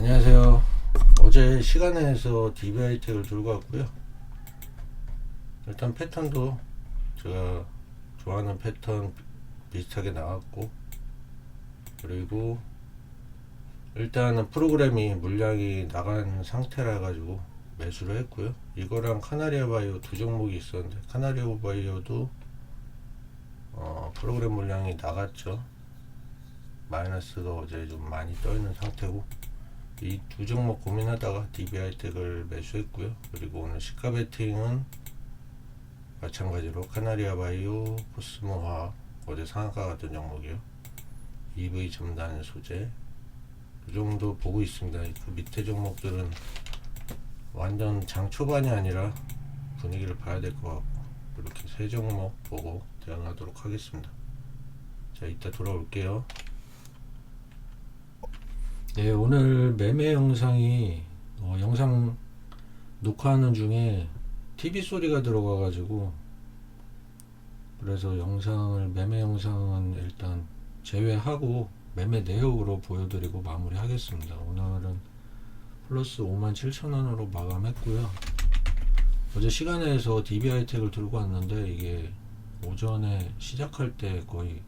안녕하세요. 어제 시간에서 DBI 택을 들고 왔고요. 일단 패턴도 제가 좋아하는 패턴 비슷하게 나왔고 그리고 일단은 프로그램이 물량이 나간 상태라 가지고 매수를 했고요. 이거랑 카나리아 바이오 두 종목이 있었는데 카나리아 바이오도 어, 프로그램 물량이 나갔죠. 마이너스가 어제 좀 많이 떠 있는 상태고 이 두 종목 고민하다가 DBI 텍을 매수했고요. 그리고 오늘 시가 베팅은 마찬가지로 카나리아 바이오, 코스모 화학 어제 상한가 같은 종목이요. EV 첨단 소재 그 정도 보고 있습니다. 그 밑에 종목들은 완전 장 초반이 아니라 분위기를 봐야 될 것 같고 이렇게 세 종목 보고 대응하도록 하겠습니다. 자 이따 돌아올게요. 네, 오늘 매매 영상이 어, 영상 녹화하는 중에 TV 소리가 들어가 가지고 그래서 영상을 매매 영상은 일단 제외하고 매매 내역으로 보여드리고 마무리하겠습니다. 오늘은 플러스 57,000원으로 마감했고요. 어제 시간에서 DBI 택을 들고 왔는데 이게 오전에 시작할 때 거의 한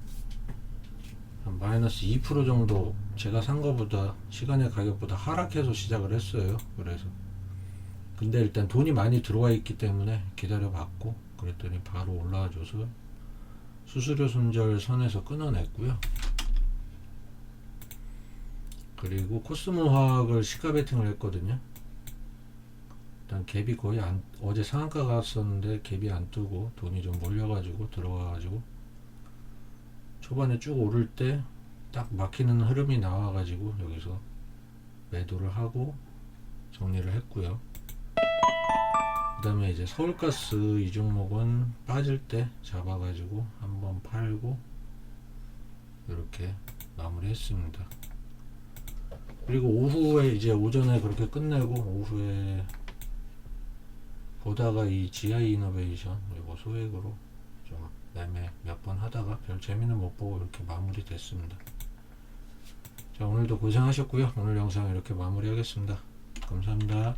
마이너스 2% 정도 제가 산 거보다 시간의 가격보다 하락해서 시작을 했어요. 그래서 근데 일단 돈이 많이 들어와 있기 때문에 기다려 봤고 그랬더니 바로 올라와 줘서 수수료 손절 선에서 끊어냈고요. 그리고 코스모 화학을 시가 베팅을 했거든요. 일단 갭이 거의 안 어제 상한가 갔었는데 갭이 안 뜨고 돈이 좀 몰려가지고 들어가가지고 초반에 쭉 오를 때 딱 막히는 흐름이 나와가지고 여기서 매도를 하고 정리를 했고요. 그 다음에 이제 서울가스 이 종목은 빠질 때 잡아가지고 한번 팔고 이렇게 마무리 했습니다. 그리고 오후에 이제 오전에 그렇게 끝내고 오후에 보다가 이 GI 이노베이션 이거 소액으로 좀 매매 몇 번 하다가 별 재미는 못 보고 이렇게 마무리 됐습니다. 자 오늘도 고생하셨고요. 오늘 영상 이렇게 마무리하겠습니다. 감사합니다.